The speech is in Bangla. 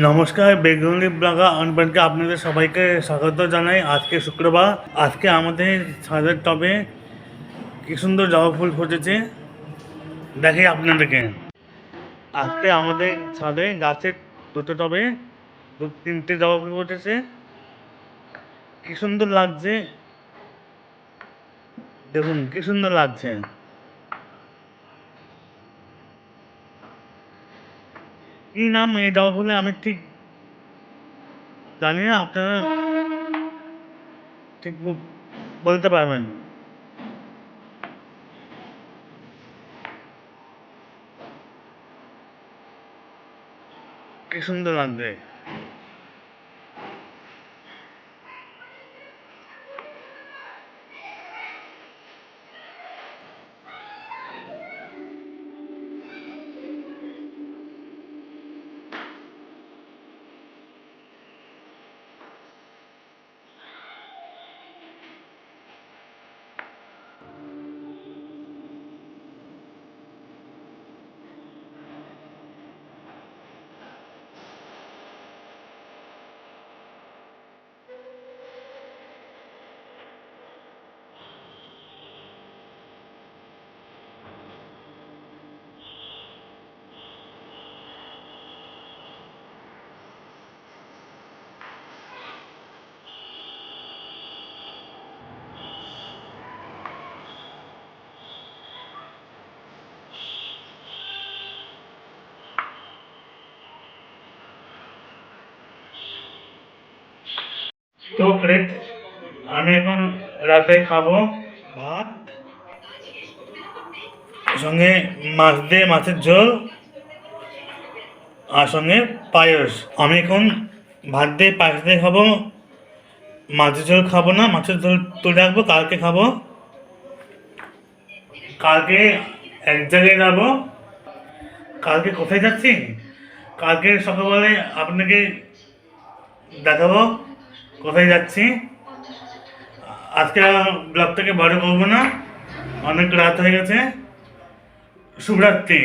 নমস্কার বেগুনি ব্লগা অনবানকে আপনাদের সবাইকে স্বাগত জানাই। আজকে শুক্রবার, আজকে আমাদের ছাদের টবে কি সুন্দর জবা ফুল ফুটেছে, দেখি আপনাদেরকে। আজকে আমাদের ছাদে গাছের দুটো টবে দু, তিনটে জবা ফুল ফুটেছে। কি সুন্দর লাগছে, দেখুন, কি সুন্দর লাগছে। কি নাম, এই বলে আমি ঠিক জানি না, আপনারা ঠিক বলতে পারবেন। কি সুন্দর লাগছে। তো ফ্রেন্ড আমি এখন রাতে খাব ভাত, সঙ্গে মাছ দিয়ে মাছের ঝোল, আর সঙ্গে পায়েস। আমি এখন ভাত দিয়ে পায়েস দিয়ে খাব, মাছের ঝোল খাব না, মাছের ঝোল তুলে রাখব, কালকে খাব। কালকে এক জায়গায় যাব। কালকে কোথায় যাচ্ছি? কালকে সকালবেলায় আপনাকে দেখাবো। কোথায় যাচ্ছি? আজকে ব্লগটাকে বড় করব না। অনেক রাত হয়ে গেছে। শুভরাত্রি।